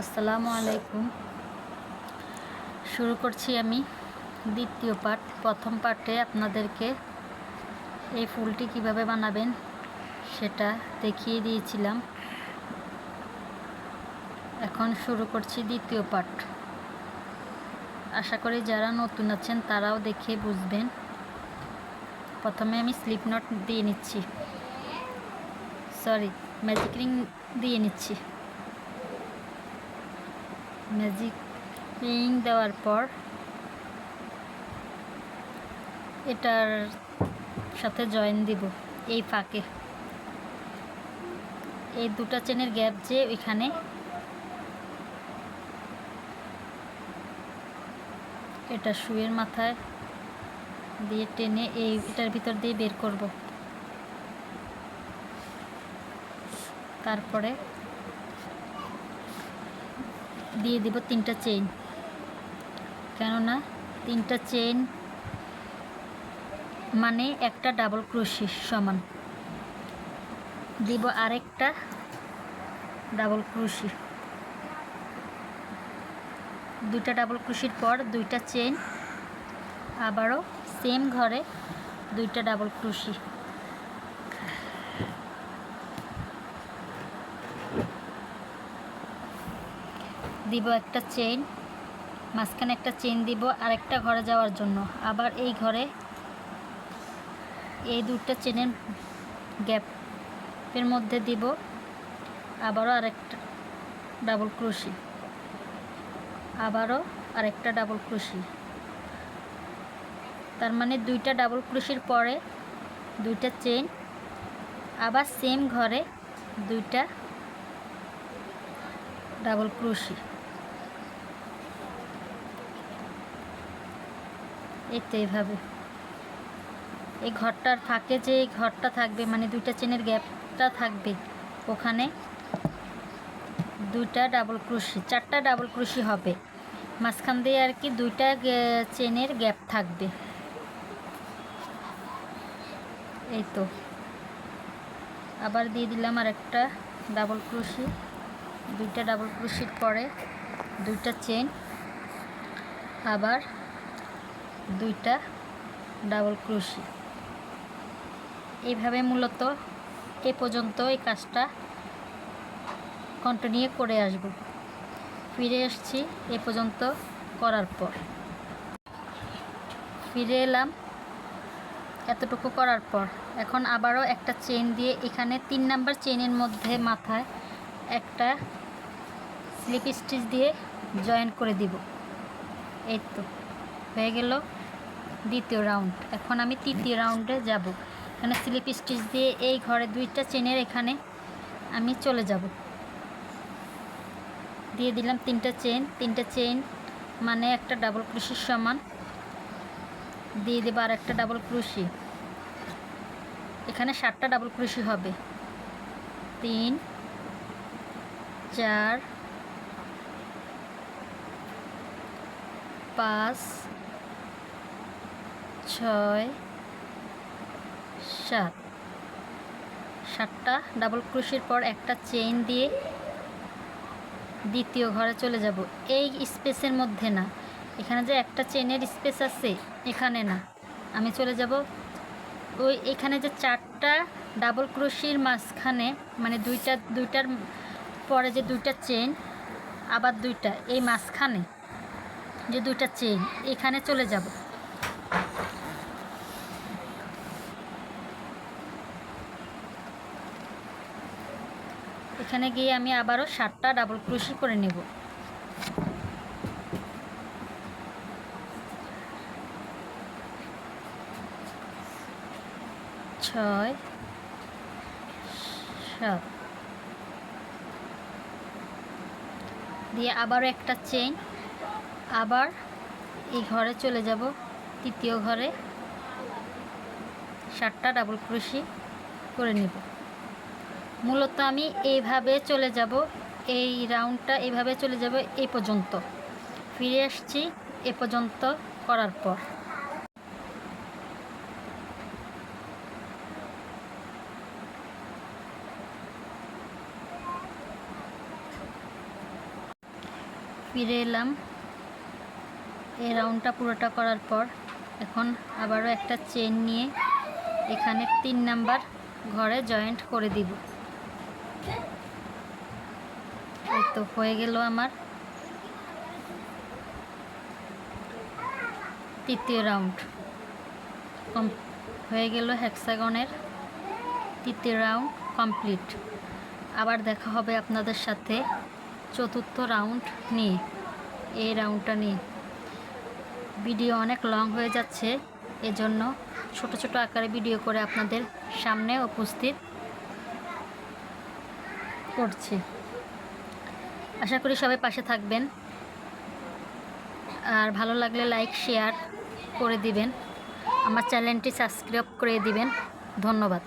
আসসালামু আলাইকুম। শুরু করছি আমি দ্বিতীয় পার্ট প্রথম পার্টে আপনাদেরকে এই ফুলটি কীভাবে বানাবেন সেটা দেখিয়ে দিয়েছিলাম। এখন শুরু করছি দ্বিতীয় পার্ট আশা করি যারা নতুন আছেন তারাও দেখে বুঝবেন। প্রথমে আমি স্লিপ নট দিয়ে নিচ্ছি। সরি, ম্যাজিক রিং দিয়ে নিচ্ছি। ম্যাজিক রিং দেওয়ার পর এটার সাথে জয়েন দিব এই ফাঁকে। এই দুটা চেনের গ্যাপ যে ওইখানে এটা শুয়ের মাথায় দিয়ে টেনে এই এটার ভিতর দিয়ে বের করব। তারপরে দিয়ে দিব তিনটা চেইন কেননা তিনটা চেইন মানে একটা ডাবল ক্রোশি সমান। দিব আরেকটা ডাবল ক্রোশি দুইটা ডাবল ক্রোশির পর দুইটা চেইন আবারও সেম ঘরে দুইটা ডাবল ক্রোশি দিব একটা চেইন, মাঝখানে একটা চেইন দিব আরেকটা ঘরে যাওয়ার জন্য। আবার এই ঘরে এই দুটো চেনের গ্যাপের মধ্যে দিব, আবারও আরেকটা ডাবল ক্রোশি আবারও আরেকটা ডাবল ক্রোশি তার মানে দুইটা ডাবল ক্রোশির পরে দুইটা চেইন, আবার সেম ঘরে দুইটা ডাবল ক্রোশি এই এইভাবে এই ঘরটার ফাঁকে যে, এই ঘরটা থাকবে মানে দুইটা চেনের গ্যাপটা থাকবে ওখানে। দুইটা ডাবল ক্রুশি চারটা ডাবল ক্রুশি হবে। মাঝখান দিয়ে আর কি দুইটা চেনের গ্যাপ থাকবে। এই তো। আবার দিয়ে দিলাম আর একটা ডাবল ক্রুশি দুইটা ডাবল ক্রুশির পরে দুইটা চেন। আবার দুইটা ডাবল ক্রুশি। এইভাবে মূলত এ পর্যন্ত এই কাজটা কন্টিনিউ করে আসব। ফিরে এসছি এ পর্যন্ত করার পর। ফিরে এলাম এতটুকু করার পর। এখন আবারও একটা চেন দিয়ে এখানে তিন নাম্বার চেনের মধ্যে মাথায় একটা স্লিপ স্টিচ দিয়ে জয়েন করে দিব। এই তো। হয়ে গেল দ্বিতীয় রাউন্ড। এখন আমি তৃতীয় রাউন্ডে যাব। এখানে স্লিপ স্টিচ দিয়ে এই ঘরে দুইটা চেনের এখানে আমি চলে যাব। দিয়ে দিলাম তিনটা চেন। তিনটা চেন মানে একটা ডাবল ক্রুশির সমান। দিয়ে দেবো আর একটা ডাবল ক্রুশি। এখানে সাতটা ডাবল ক্রুশি হবে। তিন, চার পাঁচ, ছয়, সাত। সাতটা ডাবল ক্রুশের পর একটা চেইন দিয়ে দ্বিতীয় ঘরে চলে যাব। এই স্পেসের মধ্যে না। এখানে যে একটা চেনের স্পেস আছে, এখানে না। আমি চলে যাব। ওই এখানে যে চারটা ডাবল ক্রুশির মাঝখানে মানে দুইটা, দুইটার পরে যে দুইটা চেন আবার দুইটা, এই মাঝখানে। যে দুইটা চেন এখানে চলে যাব। এখানে গিয়ে আমি আবারও সাতটা ডাবল ক্রুশি করে নেব। ছয়, সাত। দিয়ে আবারও একটা চেইন আবার এই ঘরে চলে যাব, তৃতীয় ঘরে। সাতটা ডাবল ক্রুশি করে নেব। মূলত আমি এইভাবে চলে যাব, এই রাউন্ডটা এইভাবে চলে যাব এই পর্যন্ত। ফিরে আসছি এ পর্যন্ত করার পর। ফিরে এলাম। এই রাউন্ডটা পুরোটা করার পর এখন আবারও একটা চেন নিয়ে এখানে তিন নাম্বার ঘরে জয়েন্ট করে দিব। এই তো হয়ে গেল আমার তৃতীয় রাউন্ড হয়ে গেল হ্যাক্সাগনের তৃতীয় রাউন্ড কমপ্লিট আবার দেখা হবে আপনাদের সাথে চতুর্থ রাউন্ড নিয়ে, এই রাউন্ডটা নিয়ে। ভিডিও অনেক লং হয়ে যাচ্ছে, এজন্য ছোট ছোট আকারে ভিডিও করে আপনাদের সামনে উপস্থিত করছি। আশা করি সবাই পাশে থাকবেন। আর ভালো লাগলে লাইক শেয়ার করে দিবেন। আমার চ্যানেলটি সাবস্ক্রাইব করে দিবেন। ধন্যবাদ।